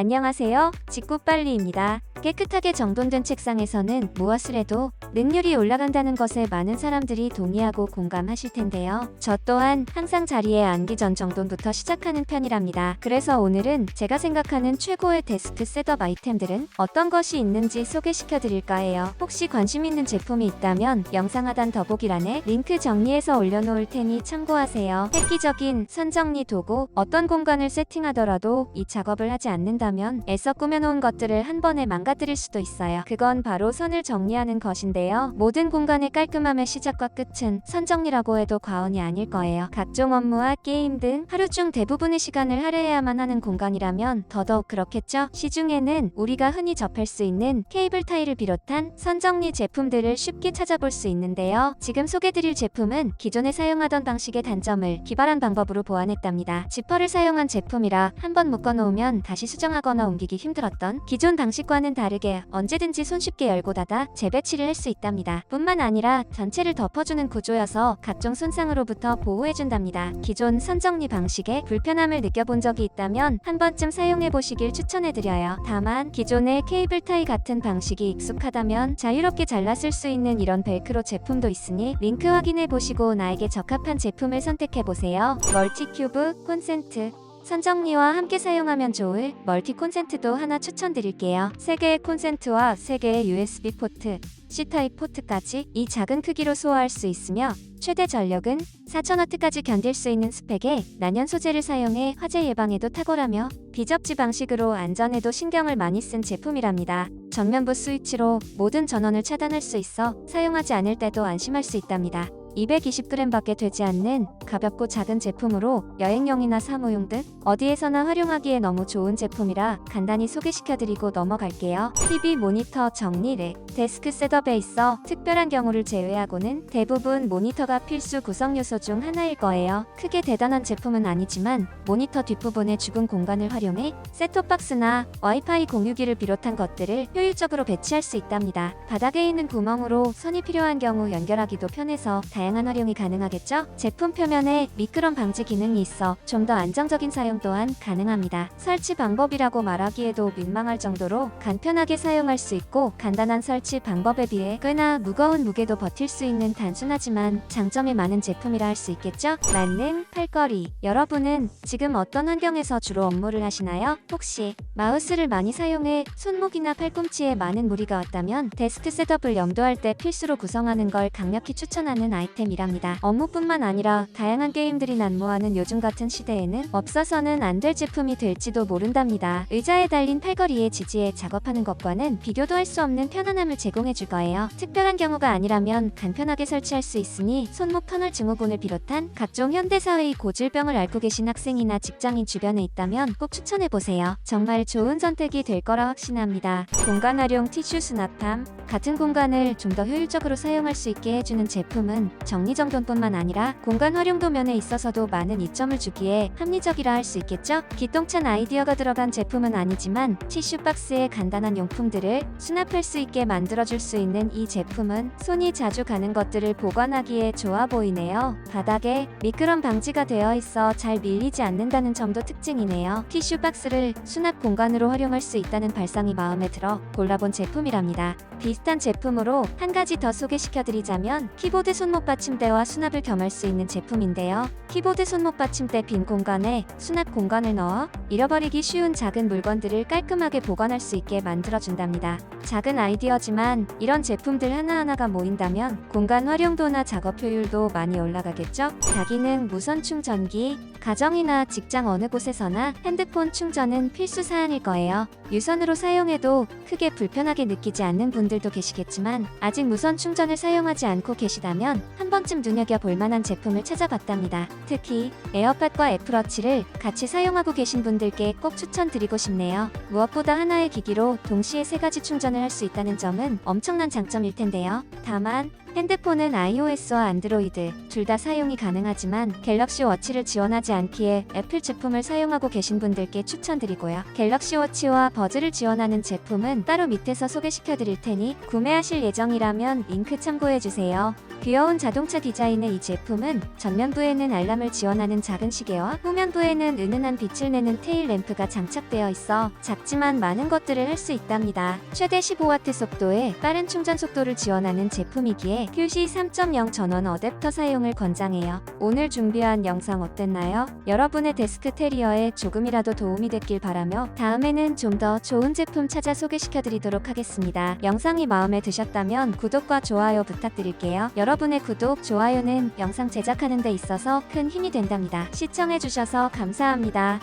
안녕하세요. 직구빨리입니다. 깨끗하게 정돈된 책상에서는 무엇을 해도 능률이 올라간다는 것에 많은 사람들이 동의하고 공감하실 텐데요. 저 또한 항상 자리에 앉기 전 정돈부터 시작하는 편이랍니다. 그래서 오늘은 제가 생각하는 최고의 데스크 셋업 아이템들은 어떤 것이 있는지 소개시켜 드릴까 해요. 혹시 관심 있는 제품이 있다면 영상 하단 더보기란에 링크 정리해서 올려놓을 테니 참고하세요. 획기적인 선정리 도구, 어떤 공간을 세팅하더라도 이 작업을 하지 않는다면 애써 꾸며놓은 것들을 한 번에 망가 뜨릴 수도 있어요. 그건 바로 선을 정리하는 것인데요. 모든 공간의 깔끔함의 시작과 끝은 선 정리라고 해도 과언이 아닐 거예요. 각종 업무와 게임 등 하루 중 대부분의 시간을 할애해야만 하는 공간이라면 더더욱 그렇겠죠. 시중에는 우리가 흔히 접할 수 있는 케이블 타일을 비롯한 선 정리 제품들을 쉽게 찾아볼 수 있는데요. 지금 소개드릴 제품은 기존에 사용하던 방식의 단점을 기발한 방법으로 보완했답니다. 지퍼를 사용한 제품이라 한번 묶어놓으면 다시 수정하거나 옮기기 힘들었던 기존 방식과는 다르게 언제든지 손쉽게 열고 닫아 재배치를 할 수 있답니다. 뿐만 아니라 전체를 덮어주는 구조여서 각종 손상으로부터 보호해준답니다. 기존 선정리 방식에 불편함을 느껴본 적이 있다면 한 번쯤 사용해보시길 추천해드려요. 다만 기존의 케이블 타이 같은 방식이 익숙하다면 자유롭게 잘라 쓸 수 있는 이런 벨크로 제품도 있으니 링크 확인해보시고 나에게 적합한 제품을 선택해보세요. 멀티큐브 콘센트 선정리와 함께 사용하면 좋을 멀티 콘센트도 하나 추천드릴게요. 3개의 콘센트와 3개의 USB 포트, C타입 포트까지 이 작은 크기로 소화할 수 있으며 최대 전력은 4000W까지 견딜 수 있는 스펙의 난연 소재를 사용해 화재 예방에도 탁월하며 비접지 방식으로 안전에도 신경을 많이 쓴 제품이랍니다. 전면부 스위치로 모든 전원을 차단할 수 있어 사용하지 않을 때도 안심할 수 있답니다. 220g밖에 되지 않는 가볍고 작은 제품으로 여행용이나 사무용 등 어디에서나 활용하기에 너무 좋은 제품이라 간단히 소개시켜드리고 넘어갈게요. TV 모니터 정리를 데스크 셋업에 있어 특별한 경우를 제외하고는 대부분 모니터가 필수 구성 요소 중 하나일 거예요. 크게 대단한 제품은 아니지만 모니터 뒷부분의 죽은 공간을 활용해 셋톱박스나 와이파이 공유기를 비롯한 것들을 효율적으로 배치할 수 있답니다. 바닥에 있는 구멍으로 선이 필요한 경우 연결하기도 편해서 다 양한 활용이 가능하겠죠? 제품 표면에 미끄럼 방지 기능이 있어 좀 더 안정적인 사용 또한 가능합니다. 설치 방법이라고 말하기에도 민망할 정도로 간편하게 사용할 수 있고 간단한 설치 방법에 비해 꽤나 무거운 무게도 버틸 수 있는 단순하지만 장점이 많은 제품이라 할 수 있겠죠? 만능 팔걸이 여러분은 지금 어떤 환경에서 주로 업무를 하시나요? 혹시 마우스를 많이 사용해 손목이나 팔꿈치에 많은 무리가 왔다면 데스크 셋업을 염두할 때 필수로 구성하는 걸 강력히 추천하는 아이템이랍니다. 업무뿐만 아니라 다양한 게임들이 난무하는 요즘 같은 시대에는 없어서는 안 될 제품이 될지도 모른답니다. 의자에 달린 팔걸이에 지지해 작업하는 것과는 비교도 할 수 없는 편안함을 제공해 줄 거예요. 특별한 경우가 아니라면 간편하게 설치할 수 있으니 손목 터널 증후군을 비롯한 각종 현대사회의 고질병을 앓고 계신 학생이나 직장인 주변에 있다면 꼭 추천해 보세요. 정말 좋은 선택이 될 거라 확신합니다. 공간 활용 티슈 수납함 같은 공간을 좀 더 효율적으로 사용할 수 있게 해주는 제품은 정리정돈뿐만 아니라 공간 활용도 면에 있어서도 많은 이점을 주기에 합리적이라 할 수 있겠죠? 기똥찬 아이디어가 들어간 제품은 아니지만 티슈 박스에 간단한 용품들을 수납할 수 있게 만들어줄 수 있는 이 제품은 손이 자주 가는 것들을 보관하기에 좋아 보이네요. 바닥에 미끄럼 방지가 되어 있어 잘 밀리지 않는다는 점도 특징이네요. 티슈 박스를 수납 공 간으로 활용할 수 있다는 발상이 마음에 들어 골라본 제품이랍니다. 비슷한 제품으로 한 가지 더 소개시켜드리자면 키보드 손목 받침대와 수납을 겸할 수 있는 제품인데요. 키보드 손목 받침대 빈 공간에 수납 공간을 넣어 잃어버리기 쉬운 작은 물건들을 깔끔하게 보관할 수 있게 만들어준답니다. 작은 아이디어지만 이런 제품들 하나하나가 모인다면 공간 활용도나 작업 효율도 많이 올라가겠죠? 다기능 무선 충전기, 가정이나 직장 어느 곳에서나 핸드폰 충전은 필수 사항 일 거예요. 유선으로 사용해도 크게 불편하게 느끼지 않는 분들도 계시겠지만 아직 무선 충전을 사용하지 않고 계시다면 한 번쯤 눈여겨볼 만한 제품을 찾아봤답니다. 특히 에어팟과 애플워치를 같이 사용하고 계신 분들께 꼭 추천드리고 싶네요. 무엇보다 하나의 기기로 동시에 세 가지 충전을 할 수 있다는 점은 엄청난 장점일 텐데요. 다만 핸드폰은 iOS와 안드로이드 둘 다 사용이 가능하지만 갤럭시 워치를 지원하지 않기에 애플 제품을 사용하고 계신 분들께 추천드리고요. 갤럭시 워치와 버즈를 지원하는 제품은 따로 밑에서 소개시켜 드릴 테니 구매하실 예정이라면 링크 참고해 주세요. 귀여운 자동차 디자인의 이 제품은 전면부에는 알람을 지원하는 작은 시계와 후면부에는 은은한 빛을 내는 테일 램프가 장착되어 있어 작지만 많은 것들을 할 수 있답니다. 최대 15W 속도의 빠른 충전 속도를 지원하는 제품이기에 QC 3.0 전원 어댑터 사용을 권장해요. 오늘 준비한 영상 어땠나요? 여러분의 데스크 테리어에 조금이라도 도움이 됐길 바라며 다음에는 좀 더 좋은 제품 찾아 소개시켜드리도록 하겠습니다. 영상이 마음에 드셨다면 구독과 좋아요 부탁드릴게요. 여러분의 구독, 좋아요는 영상 제작하는 데 있어서 큰 힘이 된답니다. 시청해주셔서 감사합니다.